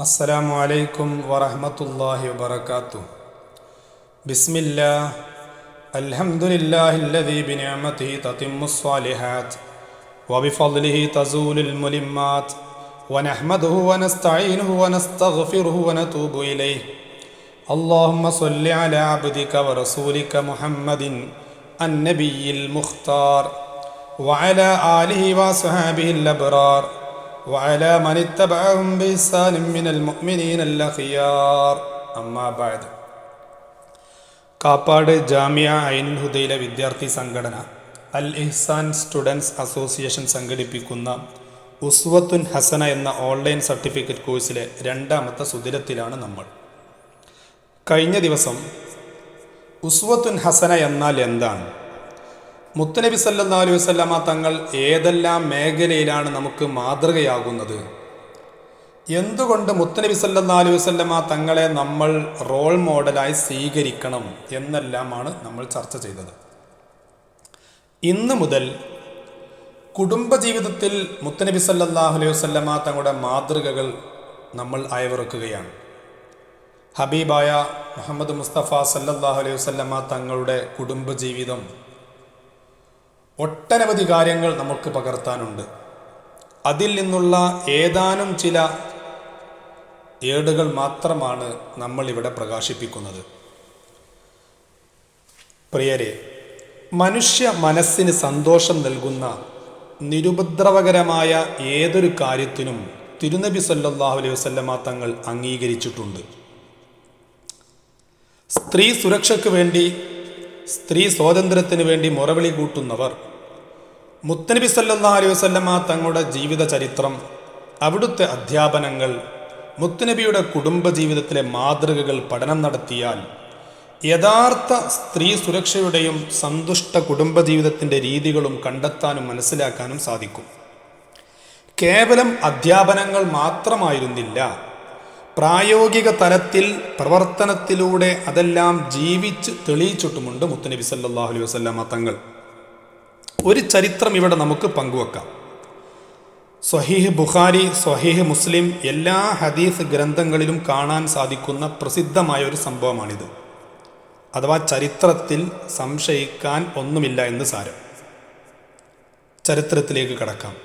السلام عليكم ورحمة الله وبركاته. بسم الله. الحمد لله الذي بنعمته تتم الصالحات وبفضله تزول الملمات ونحمده ونستعينه ونستغفره ونتوب إليه. اللهم صل على عبدك ورسولك محمد النبي المختار وعلى آله وصحابه الأبرار وعلى من اتبعهم بإحسان من المؤمنين الأخيار أما بعد കാപ്പാട് ജാമിയ ഐനുൽ ഹുദയിലെ വിദ്യാർത്ഥി സംഘടന അൽ ഇഹ്സാൻ students association സംഘടിപ്പിക്കുന്ന ഉസ്വത്തുൻ ഹസന എന്ന ഓൺലൈൻ സർട്ടിഫിക്കറ്റ് കോഴ്സിലെ രണ്ടാമത്തെ സുദിനത്തിലാണ് നമ്മൾ കഴിഞ്ഞ ദിവസം ഉസ്വത്തുൻ ഹസന എന്നാൽ എന്താണ് മുത്തനബി സല്ലാ അലൈഹി വസല്ലമ തങ്ങൾ ഏതെല്ലാം മേഖലയിലാണ് നമുക്ക് മാതൃകയാകുന്നത്? എന്തുകൊണ്ട് മുത്തനബി സല്ലാ അലൈഹി വസല്ലമ തങ്ങളെ നമ്മൾ റോൾ മോഡലായി സ്വീകരിക്കണം എന്നെല്ലാമാണ് നമ്മൾ ചർച്ച ചെയ്തത്. ഇന്ന് മുതൽ കുടുംബജീവിതത്തിൽ മുത്തനബി സല്ലാഹു അലൈഹി വസല്ലമ തങ്ങളുടെ മാതൃകകൾ നമ്മൾ അയവിറക്കുകയാണ്. ഹബീബായ മുഹമ്മദ് മുസ്തഫ സല്ലാഹു അലൈഹി വസല്ലമ തങ്ങളുടെ കുടുംബജീവിതം ഒട്ടനവധി കാര്യങ്ങൾ നമുക്ക് പകർത്താനുണ്ട്. അതിൽ നിന്നുള്ള ഏതാനും ചില ഏടുകൾ മാത്രമാണ് നമ്മൾ ഇവിടെ പ്രകാശിപ്പിക്കുന്നത്. പ്രിയരെ മനുഷ്യ മനസ്സിന് സന്തോഷം നൽകുന്ന നിരുപദ്രവകരമായ ഏതൊരു കാര്യത്തിനും തിരുനബി സല്ലാഹു അലൈഹി വസല്ലമ തങ്ങൾ അംഗീകരിച്ചിട്ടുണ്ട്. സ്ത്രീ സുരക്ഷയ്ക്ക് വേണ്ടി സ്ത്രീ സ്വാതന്ത്ര്യത്തിന് വേണ്ടി മുറവിളി കൂട്ടുന്നവർ. മുത്തനബി സല്ലാ അലൈഹി വസല്ലമ തങ്ങളുടെ ജീവിത ചരിത്രം അവിടുത്തെ അധ്യാപനങ്ങൾ മുത്തനബിയുടെ കുടുംബജീവിതത്തിലെ മാതൃകകൾ പഠനം നടത്തിയാൽ യഥാർത്ഥ സ്ത്രീ സുരക്ഷയുടെയും സന്തുഷ്ട കുടുംബജീവിതത്തിന്റെ രീതികളും കണ്ടെത്താനും മനസ്സിലാക്കാനും സാധിക്കും. കേവലം അധ്യാപനങ്ങൾ മാത്രമായിരുന്നില്ല. പ്രായോഗിക തലത്തിൽ പ്രവർത്തനത്തിലൂടെ അതെല്ലാം ജീവിച്ച് തെളിയിച്ചിട്ടുമുണ്ട് മുത്തനബി സല്ലാഹു അലൈഹി വസ്ലാമ തങ്ങൾ. ഒരു ചരിത്രം ഇവിടെ നമുക്ക് പങ്കുവെക്കാം. സ്വഹീഹ് ബുഖാരി സ്വഹീഹ് മുസ്ലിം എല്ലാ ഹദീസ് ഗ്രന്ഥങ്ങളിലും കാണാൻ സാധിക്കുന്ന പ്രസിദ്ധമായ ഒരു സംഭവമാണിത്. അഥവാ ചരിത്രത്തിൽ സംശയിക്കാൻ ഒന്നുമില്ല എന്ന് സാരം. ചരിത്രത്തിലേക്ക് കടക്കാം.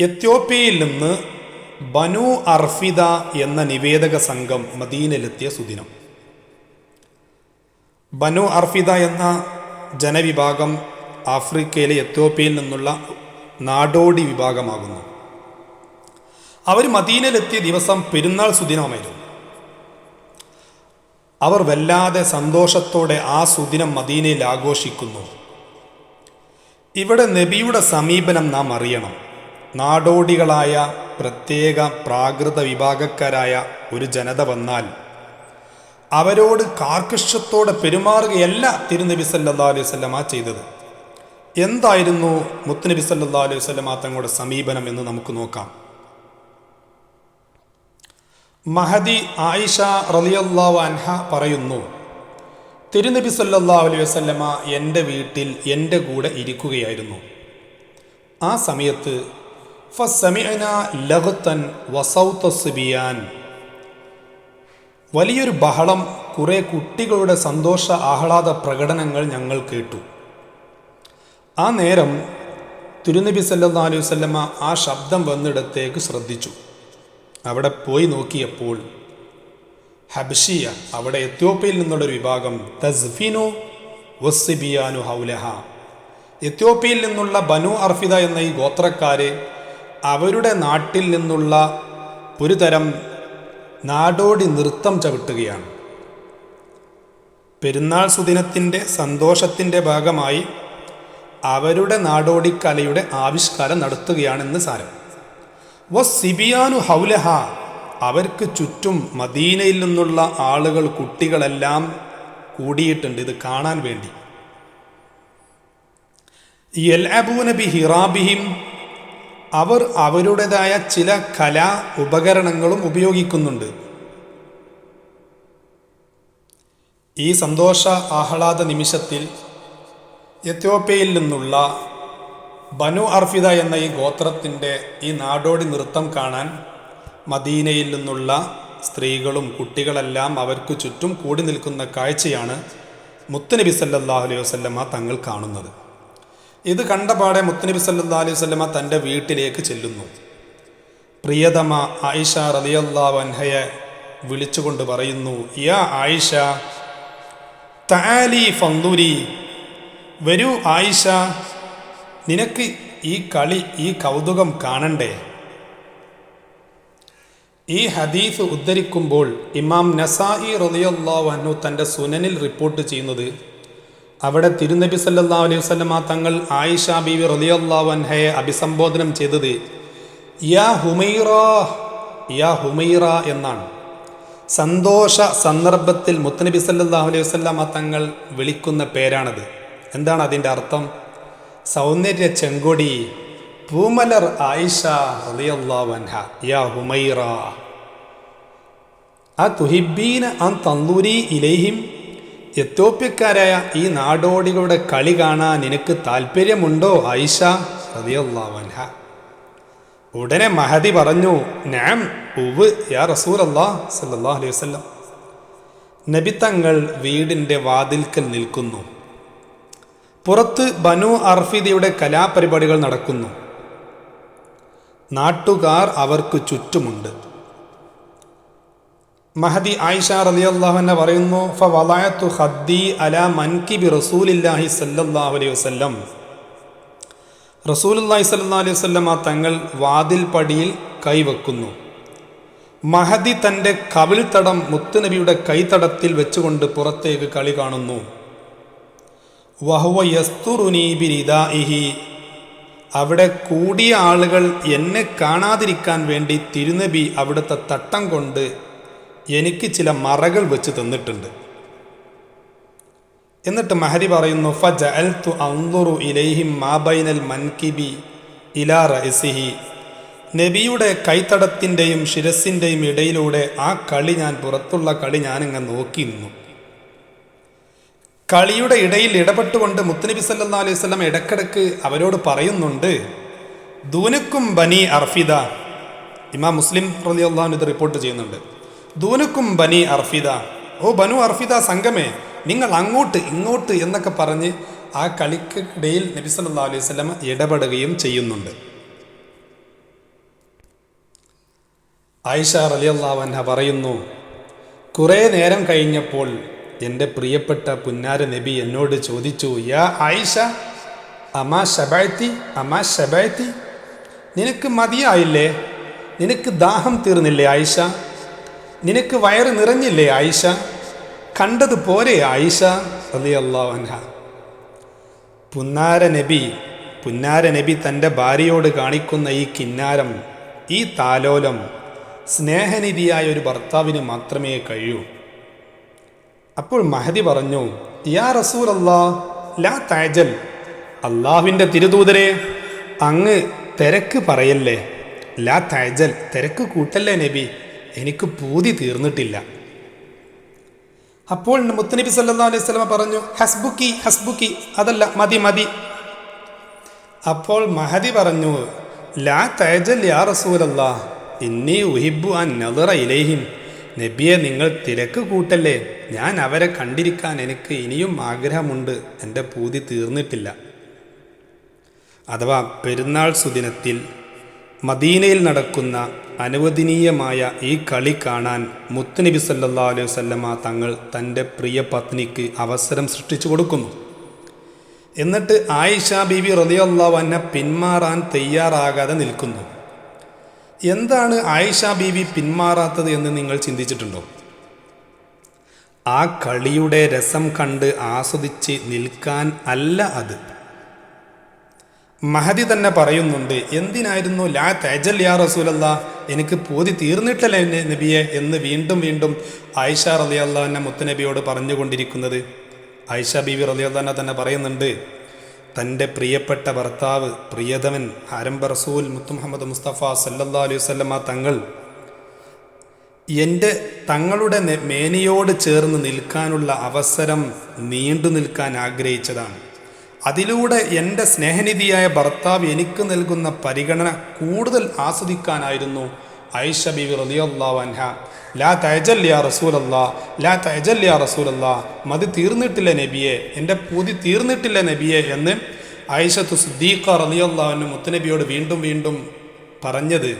എത്യോപ്യയിൽ നിന്ന് ബനു അർഫിദ എന്ന നിവേദക സംഘം മദീനയിലെത്തിയ സുദിനം. ബനു അർഫിദ എന്ന ജനവിഭാഗം ആഫ്രിക്കയിലെ എത്യോപ്യയിൽ നിന്നുള്ള നാടോടി വിഭാഗമാകുന്നു. അവർ മദീനയിലെത്തിയ ദിവസം പെരുന്നാൾ സുദിനമായിരുന്നു അവർ വല്ലാതെ സന്തോഷത്തോടെ ആ സുദിനം മദീനയിൽ ആഘോഷിക്കുന്നു. ഇവിടെ നബിയുടെ സമീപനം നാം അറിയണം. നാടോടികളായ പ്രത്യേക പ്രാകൃത വിഭാഗക്കാരായ ഒരു ജനത വന്നാൽ അവരോട് കാർക്കശ്യത്തോടെ പെരുമാറുകയല്ല തിരുനബി സല്ലാ അലൈഹി സ്വല്ലമ ചെയ്തത്. എന്തായിരുന്നു മുത്തുനബി സല്ലാ അലൈഹി സ്വല്ലമ തങ്ങളുടെ സമീപനം എന്ന് നമുക്ക് നോക്കാം. മഹദി ആയിഷ റലിയല്ലാ അൻഹ പറയുന്നു തിരുനബി സല്ലാ അലൈഹി വസല്ലമ എന്റെ വീട്ടിൽ എന്റെ കൂടെ ഇരിക്കുകയായിരുന്നു. ആ സമയത്ത് വലിയൊരു ബഹളം കുറെ കുട്ടികളുടെ സന്തോഷ ആഹ്ലാദ പ്രകടനങ്ങൾ ഞങ്ങൾ കേട്ടു. ആ നേരം തിരുനബി സല്ലാ അലൈഹി വല്ലമ ആ ശബ്ദം വന്നിടത്തേക്ക് ശ്രദ്ധിച്ചു. അവിടെ പോയി നോക്കിയപ്പോൾ ഹബ്ഷിയ അവിടെ എത്യോപ്യയിൽ നിന്നുള്ള ഒരു വിഭാഗം തസ്ഫിനു വസ്സിബിയാനു ഹൗലഹ. എത്യോപ്യയിൽ നിന്നുള്ള ബനു അർഫിദ എന്ന ഈ ഗോത്രക്കാരെ അവരുടെ നാട്ടിൽ നിന്നുള്ള ഒരു തരം നാടോടി നൃത്തം ചവിട്ടുകയാണ്. പെരുന്നാൾ സുദിനത്തിന്റെ സന്തോഷത്തിന്റെ ഭാഗമായി അവരുടെ നാടോടി കലയുടെ ആവിഷ്കാരം നടത്തുകയാണെന്ന് സാരം. വ സിബിയാനു ഹൗലഹ അവർക്ക് ചുറ്റും മദീനയിൽ നിന്നുള്ള ആളുകൾ കുട്ടികളെല്ലാം കൂടിയിട്ടുണ്ട് ഇത് കാണാൻ വേണ്ടി. യൽ അബൂനബി ഹിറാബിഹിം അവർ അവരുടേതായ ചില കലാ ഉപകരണങ്ങളും ഉപയോഗിക്കുന്നുണ്ട്. ഈ സന്തോഷ ആഹ്ലാദ നിമിഷത്തിൽ എത്യോപ്യയിൽ നിന്നുള്ള ബനു അർഫിദ എന്ന ഈ ഗോത്രത്തിന്റെ ഈ നാടോടി നൃത്തം കാണാൻ മദീനയിൽ നിന്നുള്ള സ്ത്രീകളും കുട്ടികളെല്ലാം അവർക്ക് ചുറ്റും കൂടി നിൽക്കുന്ന കാഴ്ചയാണ് മുത്തനബി സല്ലല്ലാഹു അലൈഹി തങ്ങൾ കാണുന്നത്. ഇത് കണ്ടപാടെ മുത്തനബി സല്ലാ അലൈഹി വസല്ലമ തന്റെ വീട്ടിലേക്ക് ചെല്ലുന്നു. പ്രിയതമ ആയിഷ റലിയല്ലാ വൻഹയെ വിളിച്ചുകൊണ്ട് പറയുന്നു യാ ആയിഷ താലി ഫന്ദുരി വരൂ ആയിഷ നിനക്ക് ഈ കളി ഈ കൗതുകം കാണണ്ടേ? ഈ ഹദീഫ് ഉദ്ധരിക്കുമ്പോൾ ഇമാം നസായി റലിയല്ലാ അൻഹു തന്റെ സുനനിൽ റിപ്പോർട്ട് ചെയ്യുന്നത് അവിടെ തിരുനബി സല്ലാ അലൈഹി വസല്ലമ തങ്ങൾ ആയിഷ ബീവി റളിയല്ലാഹു അൻഹയെ അഭിസംബോധനം ചെയ്തത് യാ ഹുമൈറ യാ ഹുമൈറ എന്നാണ്. സന്തോഷ സന്ദർഭത്തിൽ മുത്തനബി സല്ലാ അലൈഹി വസല്ലമ തങ്ങൾ വിളിക്കുന്ന പേരാണത്. എന്താണ് അതിന്റെ അർത്ഥം? സൗന്ദര്യ ചെങ്കൊടി പൂമലർ ആയിഷ റളിയല്ലാഹു അൻഹ യാ ഹുമൈറ ആ തുഹിബീന ആ തന്തൂരി ഇലേഹിം എത്തോപ്യക്കാരായ ഈ നാടോടികളുടെ കളി കാണാൻ നിനക്ക് താല്പര്യമുണ്ടോ ആയിഷ? റളിയല്ലാഹു അൻഹ. ഉടനെ മഹദി പറഞ്ഞു നാം ഉവ് യാ റസൂൽ അല്ലാ സല്ലാ അലൈഹി വസല്ലം. നബി തങ്ങൾ വീടിന്റെ വാതിൽക്കൽ നിൽക്കുന്നു. പുറത്ത് ബനു അർഫിദയുടെ കലാപരിപാടികൾ നടക്കുന്നു. നാട്ടുകാർ അവർക്ക് ചുറ്റുമുണ്ട്. മഹദി ആയിഷ റളിയല്ലാഹുവിനെ പറയുന്നു ഫ ഫവളഅതു ഖദ്ദി അലാ മൻകിബി റസൂലില്ലാഹി സല്ലല്ലാഹു അലൈഹി വസല്ലം. റസൂലുള്ളാഹി സല്ലാ അലൈഹി വസല്ലം ആ തങ്ങൾ വാതിൽ പടിയിൽ കൈവെക്കുന്നു. മഹദി തന്റെ കവിൾത്തടം മുത്തുനബിയുടെ കൈത്തടത്തിൽ വെച്ചുകൊണ്ട് പുറത്തേക്ക് കളി കാണുന്നു. വഹുവ അവിടെ കൂടിയ ആളുകൾ എന്നെ കാണാതിരിക്കാൻ വേണ്ടി തിരുനബി അവിടുത്തെ തട്ടം കൊണ്ട് എനിക്ക് ചില മറകൾ വെച്ച് തന്നിട്ടുണ്ട്. എന്നിട്ട് മഹരി പറയുന്നു ഫജ ഫജഅൽതു അന്തുറു ഇലൈഹിം മാബൈനൽ മൻകിബി ഇലാ റഅസിഹി നബിയുടെ കൈത്തടത്തിന്റെയും ശിരസിന്റെയും ഇടയിലൂടെ ആ കളി ഞാൻ പുറത്തുള്ള കളി ഞാനിങ്ങ് നോക്കി നിന്നു കളിയുടെ ഇടയിൽ ഇടപെട്ടുകൊണ്ട് മുത്തനബി സല്ലാ അലൈഹി സ്വലം ഇടക്കിടക്ക് അവരോട് പറയുന്നുണ്ട് ദൂനക്കും ബനി അർഫിദ. ഇമാം മുസ്ലിം റലിയുള്ള ഇത് റിപ്പോർട്ട് ചെയ്യുന്നുണ്ട്. ദൂനക്കും ബനി അർഫിദ. ഓ ബനു അർഫിദ സംഘമേ നിങ്ങൾ അങ്ങോട്ട് ഇങ്ങോട്ട് എന്നൊക്കെ പറഞ്ഞ് ആ കളിക്കിടയിൽ നബി സല്ലാ അലൈഹി സ്വലം ഇടപെടുകയും ചെയ്യുന്നുണ്ട്. ആയിഷ റലിയല്ലാവൻഹ പറയുന്നു കുറേ നേരം കഴിഞ്ഞപ്പോൾ എന്റെ പ്രിയപ്പെട്ട പുന്നാര നബി എന്നോട് ചോദിച്ചു യാ ആയിഷ അമാ ഷബായത്തി അമാ ഷബായത്തി നിനക്ക് മതിയായില്ലേ? നിനക്ക് ദാഹം തീർന്നില്ലേ ആയിഷ? നിനക്ക് വയറ് നിറഞ്ഞില്ലേ ആയിഷ? കണ്ടത് പോരെ ആയിഷ? റലിയല്ലാവൻഹ പുന്നാര നബി പുന്നാര നബി തന്റെ ഭാര്യയോട് കാണിക്കുന്ന ഈ കിന്നാരം ഈ താലോലം സ്നേഹനിധിയായ ഒരു ഭർത്താവിന് മാത്രമേ കഴിയൂ. അപ്പോൾ മഹദി പറഞ്ഞു യാ റസൂൽ അല്ലാ ലാ താജൽ അള്ളാഹുവിന്റെ തിരുദൂതരെ അങ്ങ് തിരക്ക് പറയല്ലേ? ലാ താജൽ തിരക്ക് കൂട്ടല്ലേ നബി? എനിക്ക് പൂതി തീർന്നിട്ടില്ല. അപ്പോൾ മുത്തനബി സല്ലാ അലൈഹി സ്വലമ പറഞ്ഞു ഹസ്ബുക്കി ഹസ്ബുക്കി അതല്ല മതി മതി. അപ്പോൾ മഹദി പറഞ്ഞു ലാ തേജൽ യാ റസൂലല്ലാ ഇന്നി ഉഹിബു അൻ നദറ ഇലേഹിം. നബിയെ നിങ്ങൾ തിരക്ക് കൂട്ടല്ലേ ഞാൻ അവരെ കണ്ടിരിക്കാൻ എനിക്ക് ഇനിയും ആഗ്രഹമുണ്ട് എന്റെ പൂതി തീർന്നിട്ടില്ല. അഥവാ പെരുന്നാൾ സുദിനത്തിൽ മദീനയിൽ നടക്കുന്ന അനുവദനീയമായ ഈ കളി കാണാൻ മുത്തുനബി സല്ലാ അലൈഹി വസല്ലമ തങ്ങൾ തന്റെ പ്രിയ പത്നിക്ക് അവസരം സൃഷ്ടിച്ചു കൊടുക്കുന്നു. എന്നിട്ട് ആയിഷ ബീവി റലിയല്ലാഹു അന്ന പിന്മാറാൻ തയ്യാറാകാതെ നിൽക്കുന്നു. എന്താണ് ആയിഷ ബീവി പിന്മാറാത്തത് എന്ന് നിങ്ങൾ ചിന്തിച്ചിട്ടുണ്ടോ? ആ കളിയുടെ രസം കണ്ട് ആസ്വദിച്ച് നിൽക്കാൻ അല്ല അത്. മഹദി തന്നെ പറയുന്നുണ്ട് എന്തിനായിരുന്നു ലാ തേജൽ യാ റസൂലല്ല? എനിക്ക് പൂതി തീർന്നിട്ടല്ലേ എന്നെ നബിയെ? എന്ന് വീണ്ടും വീണ്ടും ആയിഷ റലി അള്ളാഹന്നെ മുത്തുനബിയോട് പറഞ്ഞുകൊണ്ടിരിക്കുന്നത്. ആയിഷ ബീവി റലി അള്ളാഹന്നെ തന്നെ പറയുന്നുണ്ട് തന്റെ പ്രിയപ്പെട്ട ഭർത്താവ് പ്രിയതമൻ ആരംഭ റസൂൽ മുത്തു മുഹമ്മദ് മുസ്തഫ സല്ലാ അലൈഹി വസല്ലമ തങ്ങൾ എന്റെ തങ്ങളുടെ മേനിയോട് ചേർന്ന് നിൽക്കാനുള്ള അവസരം നീണ്ടു നിൽക്കാൻ ആഗ്രഹിച്ചതാണ്. അതിലൂടെ എന്റെ സ്നേഹനിധിയായ ഭർത്താവ് എനിക്ക് നൽകുന്ന പരിഗണന കൂടുതൽ ആസ്വദിക്കാനായിരുന്നു ഐഷ ബിബി റളിയല്ലാഹു അൻഹ. ലാ തയജല്യ റസൂലല്ലാ ലാ തയജല്യ റസൂലല്ലാ. മതി തീർന്നിട്ടില്ല നബിയെ? എന്റെ പൂതി തീർന്നിട്ടില്ല നബിയെ എന്ന് ഐഷത്തു സുദ്ദീഖ റളിയല്ലാഹു മുത്തുനബിയോട് വീണ്ടും വീണ്ടും പറഞ്ഞത്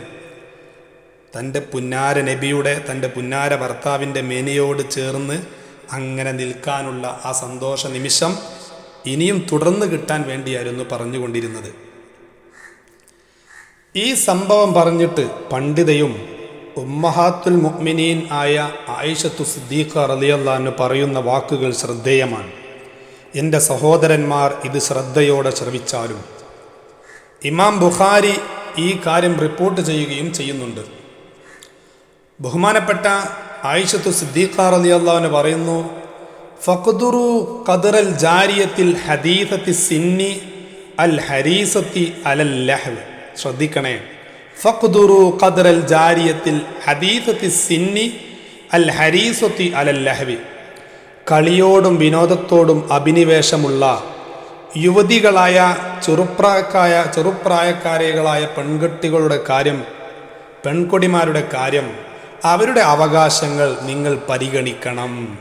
തന്റെ പുന്നാര നബിയുടെ തന്റെ പുന്നാര ഭർത്താവിന്റെ മേനയോട് ചേർന്ന് അങ്ങനെ നിൽക്കാനുള്ള ആ സന്തോഷ നിമിഷം ഇനിയും തുടർന്ന് കിട്ടാൻ വേണ്ടിയായിരുന്നു പറഞ്ഞുകൊണ്ടിരുന്നത്. ഈ സംഭവം പറഞ്ഞിട്ട് പണ്ഡിതയും ഉമ്മഹാത്തുൽ മുഅ്മിനീൻ ആയ ആയിഷത്തു സിദ്ദീഖ റലിയല്ലാന്ന് പറയുന്ന വാക്കുകൾ ശ്രദ്ധേയമാണ്. എന്റെ സഹോദരന്മാർ ഇത് ശ്രദ്ധയോടെ ശ്രവിച്ചാലും. ഇമാം ബുഖാരി ഈ കാര്യം റിപ്പോർട്ട് ചെയ്യുകയും ചെയ്യുന്നുണ്ട്. ബഹുമാനപ്പെട്ട ആയിഷത്തു സിദ്ദീഖ റലിയല്ലാന്ന് പറയുന്നു ഫഖ്ദുറു ഖദറൽ ജാരിയത്തിൽ ഹദീസത്തി സിന്നി അൽ ഹരീസത്തി അലൽ ലഹ്വ്. ശ്രദ്ധിക്കണേ. ഫഖ്ദുറു ഖദറൽ ജാരിയത്തിൽ ഹദീസത്തി സിന്നി അൽ ഹരീസത്തി അലൽ ലഹ്വി. കളിയോടും വിനോദത്തോടും അഭിനിവേശമുള്ള യുവതികളായ ചെറുപ്രായക്കായ ചെറുപ്രായക്കാരികളായ പെൺകുട്ടികളുടെ കാര്യം പെൺകൊടിമാരുടെ കാര്യം അവരുടെ അവകാശങ്ങൾ നിങ്ങൾ പരിഗണിക്കണം.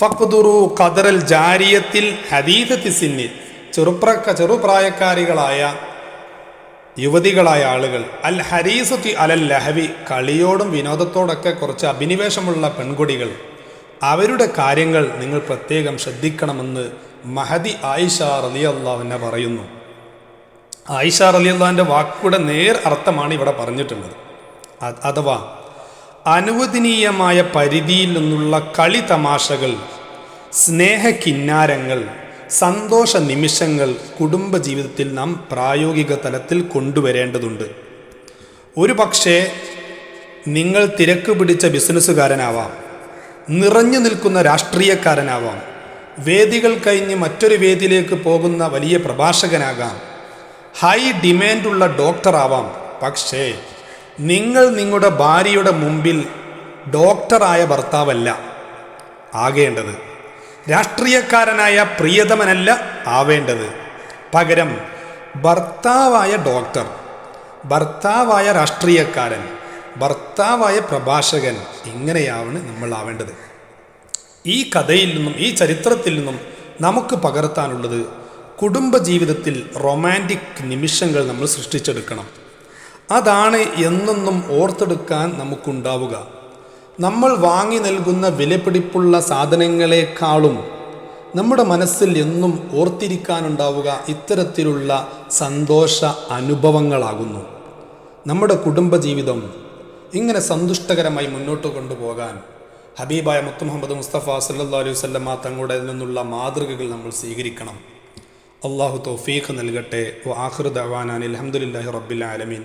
ഫഖ്ദുറു ഖദറൽ ജാരിയത്തിൽ ഹദീദത്തി സിന്നിൽ ചെറുപ്രക്ക ചെറുപ്രായക്കാരികളായ യുവതികളായ ആളുകൾ. അൽ ഹരീസത്തി അലൽ ലഹവി കളിയോടും വിനോദത്തോടൊക്കെ കുറച്ച് അഭിനിവേശമുള്ള പെൺകുടികൾ. അവരുടെ കാര്യങ്ങൾ നിങ്ങൾ പ്രത്യേകം ശ്രദ്ധിക്കണമെന്ന് മഹദി ആയിഷ റലി അള്ളാഹുവിനെ പറയുന്നു. ആയിഷ റലി അള്ളാഹിന്റെ വാക്കുടെ നേർ അർത്ഥമാണ് ഇവിടെ പറഞ്ഞിട്ടുള്ളത്. അഥവാ അനുവദനീയമായ പരിധിയിൽ നിന്നുള്ള കളി തമാശകൾ സ്നേഹകിന്നാരങ്ങൾ സന്തോഷ നിമിഷങ്ങൾ കുടുംബജീവിതത്തിൽ നാം പ്രായോഗിക തലത്തിൽ കൊണ്ടുവരേണ്ടതുണ്ട്. ഒരു പക്ഷേ നിങ്ങൾ തിരക്ക് പിടിച്ച ബിസിനസ്സുകാരനാവാം നിറഞ്ഞു നിൽക്കുന്ന രാഷ്ട്രീയക്കാരനാവാം വേദികൾ കഴിഞ്ഞ് മറ്റൊരു വേദിയിലേക്ക് പോകുന്ന വലിയ പ്രഭാഷകനാകാം ഹൈ ഡിമാൻഡുള്ള ഡോക്ടറാവാം. പക്ഷേ നിങ്ങൾ നിങ്ങളുടെ ഭാര്യയുടെ മുമ്പിൽ ഡോക്ടറായ ഭർത്താവല്ല ആകേണ്ടത് രാഷ്ട്രീയക്കാരനായ പ്രിയതമനല്ല ആവേണ്ടത്. പകരം ഭർത്താവായ ഡോക്ടർ ഭർത്താവായ രാഷ്ട്രീയക്കാരൻ ഭർത്താവായ പ്രഭാഷകൻ ഇങ്ങനെയാണ് നമ്മൾ ആവേണ്ടത്. ഈ കഥയിൽ നിന്നും ഈ ചരിത്രത്തിൽ നിന്നും നമുക്ക് പകർത്താനുള്ളത് കുടുംബ ജീവിതത്തിൽ റൊമാന്റിക് നിമിഷങ്ങൾ നമ്മൾ സൃഷ്ടിച്ചെടുക്കണം. അതാണ് എന്നെന്നും ഓർത്തെടുക്കാൻ നമുക്കുണ്ടാവുക. നമ്മൾ വാങ്ങി നൽകുന്ന വിലപിടിപ്പുള്ള സാധനങ്ങളെക്കാളും നമ്മുടെ മനസ്സിൽ എന്നും ഓർത്തിരിക്കാനുണ്ടാവുക ഇത്തരത്തിലുള്ള സന്തോഷ അനുഭവങ്ങളാകുന്നു. നമ്മുടെ കുടുംബജീവിതം ഇങ്ങനെ സന്തുഷ്ടകരമായി മുന്നോട്ട് കൊണ്ടുപോകാൻ ഹബീബായ മുത്ത് മുഹമ്മദ് മുസ്തഫ സല്ലാ അലൈഹി തങ്ങളുടെ നിന്നുള്ള മാതൃകകൾ നമ്മൾ സ്വീകരിക്കണം. അള്ളാഹു തൗഫീഖ് നൽകട്ടെ. ദഅവാനാൻ അൽഹംദുലില്ലാഹി റബ്ബിൽ ആലമീൻ.